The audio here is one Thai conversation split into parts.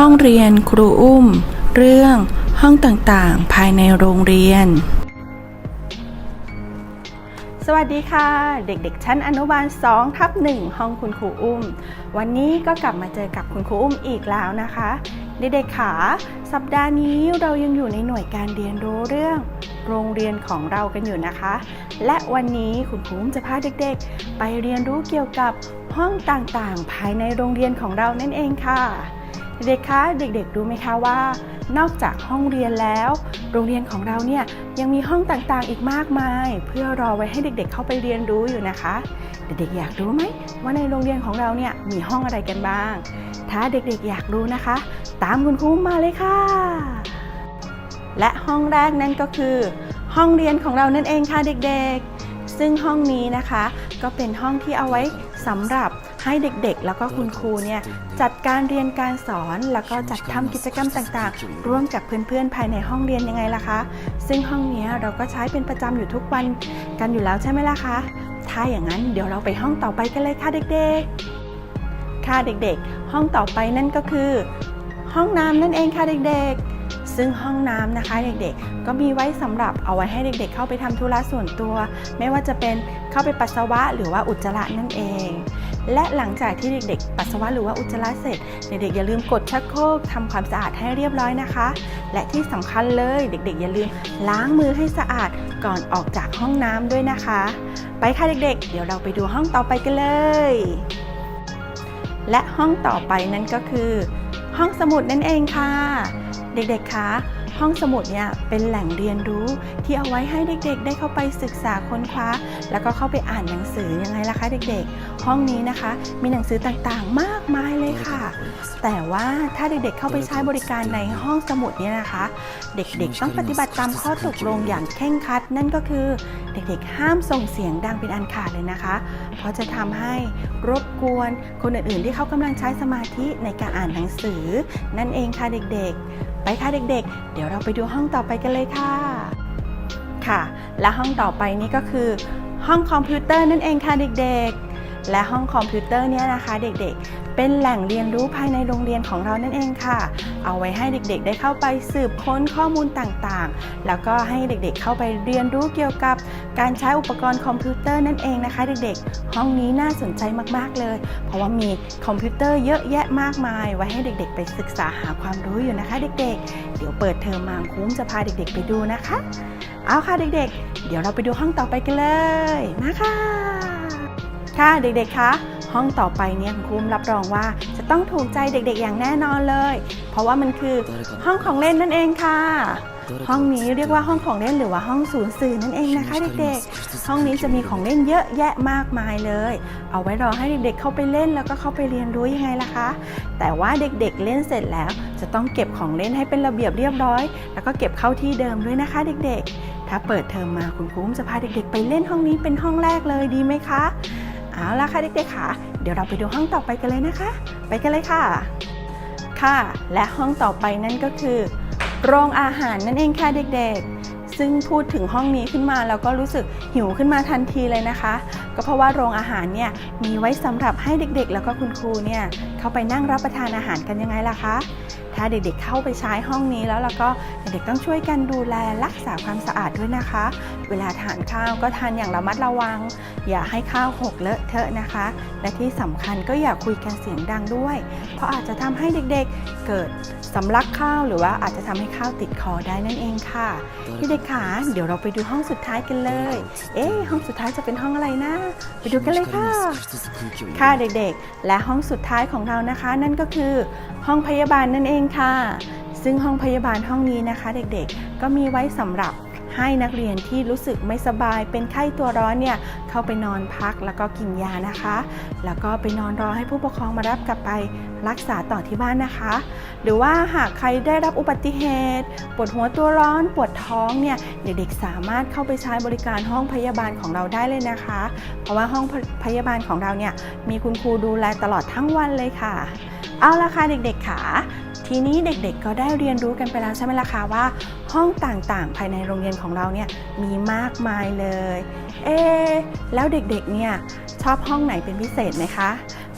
ห้องเรียนครูอุ้ม เรื่องห้องต่างๆ ภายในโรงเรียน สวัสดีค่ะ เด็กๆ ชั้นอนุบาล2ทับ1ห้องคุณครูอุ้ม วันนี้ก็กลับมาเจอกับคุณครูอุ้มอีกแล้วนะคะ เด็กๆขาสัปดาห์นี้เรายังอยู่ในหน่วยการเรียนรู้เรื่องโรงเรียนของเรากันอยู่นะคะ และวันนี้คุณครูอุ้มจะพาเด็กๆ ไปเรียนรู้เกี่ยวกับห้องต่างๆ ภายในโรงเรียนของเรานั่นเองค่ะ เด็กๆ คะเด็กๆ รู้ไหมคะว่า นอกจากห้องเรียนแล้ว โรงเรียนของเราเนี่ยยังมีห้องต่างๆ อีกมากมาย เพื่อรอไว้ให้เด็กๆ เข้าไปเรียนรู้อยู่นะคะ เด็กๆ อยากรู้ไหมว่าในโรงเรียนของเราเนี่ยมีห้องอะไรกันบ้าง ถ้าเด็กๆ อยากรู้นะคะ ตามคุณครูมาเลยค่ะ และห้องแรกนั่นก็คือ ห้องเรียนของเรานั่นเองค่ะเด็กๆ ซึ่งห้องนี้นะคะ ก็เป็นห้องที่เอาไว้สำหรับให้เด็กๆ แล้วก็คุณครูเนี่ยจัดการเรียนการสอนแล้วก็จัดทำกิจกรรมต่างๆ ร่วมกับเพื่อนๆ ภายในห้องเรียนยังไงล่ะคะ ซึ่งห้องเนี้ยเราก็ใช้เป็นประจำอยู่ทุกวันกันอยู่แล้วใช่ไหมล่ะคะ ถ้าอย่างนั้นเดี๋ยวเราไปห้องต่อไปกันเลยค่ะเด็กๆ ค่ะเด็กๆ ห้องต่อไปนั่นก็คือ ห้องน้ำนั่นเองค่ะเด็กๆ ซึ่งห้องน้ำนะคะเด็กๆ ก็มีไว้สำหรับเอาไว้ให้เด็กๆ เข้าไปทำธุระส่วนตัว ไม่ว่าจะเป็นเข้าไปปัสสาวะหรือว่าอุจจาระนั่นเอง และหลังจากที่เด็กๆ ปัสสาวะหรือว่าอุจจาระเสร็จ เด็กๆอย่าลืมกดชักโครกทำความสะอาดให้เรียบร้อยนะคะ และที่สำคัญเลยเด็กๆ อย่าลืมล้างมือให้สะอาดก่อนออกจากห้องน้ำด้วยนะคะ ไปค่ะเด็กๆ เดี๋ยวเราไปดูห้องต่อไปกันเลย และห้องต่อไปนั่นก็คือ ห้องสมุดนั่นเองค่ะ เด็กๆ คะ ห้องสมุดเนี่ยเป็นแหล่งเรียนรู้ที่เอาไว้ให้เด็กๆ ได้เข้าไปศึกษาค้นคว้า แล้วก็เข้าไปอ่านหนังสือยังไงล่ะคะเด็กๆ ห้องนี้นะคะ มีหนังสือต่างๆ มากมายเลยค่ะ แต่ว่าถ้าเด็กๆ เข้าไปใช้บริการในห้องสมุดเนี่ยนะคะ เด็กๆ ต้องปฏิบัติตามข้อตกลงอย่างเคร่งครัด นั่นก็คือเด็กๆ ห้ามส่งเสียงดังเป็นอันขาดเลยนะคะ เพราะจะทำให้รบกวนคนอื่นๆ ที่เขากำลังใช้สมาธิในการอ่านหนังสือ นั่นเองค่ะเด็กๆ ไปค่ะเด็กๆ เดี๋ยวเราไปดูห้องต่อไปกันเลยค่ะ ค่ะ และห้องต่อไปนี้ก็คือ ห้องคอมพิวเตอร์นั่นเองค่ะเด็กๆ และห้องคอมพิวเตอร์เนี่ยนะคะ เด็กๆ เป็นแหล่งเรียนรู้ภายในโรงเรียนของเรานั่นเองค่ะ เอาไว้ให้เด็กๆ ได้เข้าไปสืบค้นข้อมูลต่างๆ แล้วก็ให้เด็กๆ เข้าไปเรียนรู้เกี่ยวกับการใช้อุปกรณ์คอมพิวเตอร์นั่นเองนะคะ เด็กๆ ห้องนี้น่าสนใจมากๆเลย เพราะว่ามีคอมพิวเตอร์เยอะแยะมากมาย ไว้ให้เด็กๆ ไปศึกษาหาความรู้อยู่นะคะ เด็กๆ เดี๋ยวเปิดเทอมมาคุ้มจะพาเด็กๆ ไปดูนะคะ เอาค่ะเด็กๆ เดี๋ยวเราไปดูห้องต่อไปกันเลย มาค่ะ ค่ะเด็กๆ คะ ห้องต่อไปเนี่ยคุณครูรับรองว่าจะต้องถูกใจเด็กๆ อย่างแน่นอนเลย เพราะว่ามันคือห้องของเล่นนั่นเองค่ะ ห้องนี้เรียกว่าห้องของเล่นหรือว่าห้องศูนย์สื่อนั่นเองนะคะเด็กๆ ห้องนี้จะมีของเล่นเยอะแยะมากมายเลย เอาไว้รอให้เด็กๆ เข้าไปเล่นแล้วก็เข้าไปเรียนรู้ยังไงล่ะคะ แต่ว่าเด็กๆ เล่นเสร็จแล้ว จะต้องเก็บของเล่นให้เป็นระเบียบเรียบร้อย แล้วก็เก็บเข้าที่เดิมด้วยนะคะเด็กๆ ถ้าเปิดเทอมมาคุณครูจะพาเด็กๆ ไปเล่นห้องนี้เป็นห้องแรกเลยดีไหมคะ เอาละค่ะเด็กๆค่ะ เดี๋ยวเราไปดูห้องต่อไปกันเลยนะคะ ไปกันเลยค่ะ ค่ะ และห้องต่อไปนั่นก็คือ โรงอาหารนั่นเองค่ะเด็กๆ ซึ่งพูดถึงห้องนี้ขึ้นมาแล้วก็รู้สึกหิวขึ้นมาทันทีเลยนะคะ ก็เพราะว่าโรงอาหารเนี่ยมีไว้สำหรับให้เด็กๆ แล้วก็คุณครูเนี่ยเข้าไปนั่งรับประทานอาหารกันยังไงล่ะคะถ้าเด็กๆเข้าไปใช้ห้องนี้แล้วแล้วก็เด็กๆต้องช่วยกันดูแลรักษาความสะอาดด้วยนะคะเวลาทานข้าวก็ทานอย่างระมัดระวัง อย่าให้ข้าวหกเลอะเทอะนะคะ และที่สำคัญก็อย่าคุยกันเสียงดังด้วย เพราะอาจจะทำให้เด็กๆเกิดสำลักข้าวหรือว่าอาจจะทำให้ข้าวติดคอได้นั่นเองค่ะเด็กๆค่ะเดี๋ยวเราไปดูห้องสุดท้ายกันเลย เอ๊ะห้องสุดท้ายจะเป็นห้องอะไรนะ ไปดูกันเลยค่ะ ค่ะเด็กๆ และห้องสุดท้ายของเรานะคะ นั่นก็คือห้องพยาบาลนั่นเองค่ะ ซึ่งห้องพยาบาลห้องนี้นะคะ เด็กๆ ก็มีไว้สำหรับ ให้นักเรียนที่รู้สึกไม่สบายเป็นไข้ตัวร้อนเนี่ยเข้าไปนอนพักแล้วก็กินยานะคะ แล้วก็ไปนอนรอให้ผู้ปกครองมารับกลับไปรักษาต่อที่บ้านนะคะ หรือว่าหากใครได้รับอุบัติเหตุปวดหัวตัวร้อนปวดท้องเนี่ยเด็กๆสามารถเข้าไปใช้บริการห้องพยาบาลของเราได้เลยนะคะ เพราะว่าห้องพยาบาลของเราเนี่ยมีคุณครูดูแลตลอดทั้งวันเลยค่ะ เอาละค่ะเด็กๆค่ะ ทีนี้เด็กๆก็ได้เรียนรู้กันไปแล้วใช่ไหมล่ะคะว่า ห้องต่างๆ ภายในโรงเรียนของเราเนี่ยมีมากมายเลย เอ๊แล้วเด็กๆเนี่ยชอบห้องไหนเป็นพิเศษไหมคะ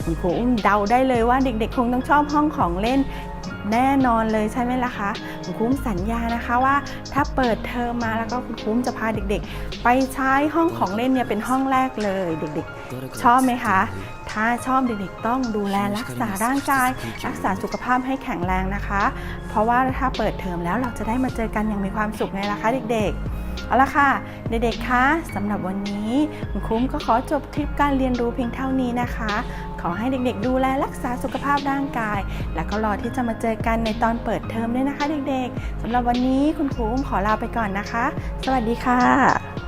คุณครูอุ้มเดาได้เลยว่าเด็กๆ คงต้องชอบห้องของเล่นแน่นอนเลยใช่ไหมล่ะคะคุณครูอุ้มสัญญานะคะว่า ถ้าเปิดเทอมมาแล้วก็คุณครูอุ้มจะพาเด็กๆ ไปใช้ห้องของเล่นเนี่ยเป็นห้องแรกเลยเด็กๆ ชอบไหมคะ ถ้าชอบเด็กๆต้องดูแลรักษาร่างกาย รักษาสุขภาพให้แข็งแรงนะคะ เพราะว่าถ้าเปิดเทอมแล้วเราจะได้มาเจอกันอย่างมีความสุขไงล่ะคะเด็กๆเอาละค่ะ เด็กๆ คะสำหรับวันนี้คุณครูก็ขอจบคลิปการเรียนรู้เพียงเท่านี้นะคะ ขอให้เด็กๆ ดูแลรักษาสุขภาพร่างกาย แล้วก็รอที่จะมาเจอกันในตอนเปิดเทอมด้วยนะคะ เด็กๆสำหรับวันนี้คุณครูอุ้มขอลาไปก่อนนะคะ สวัสดีค่ะ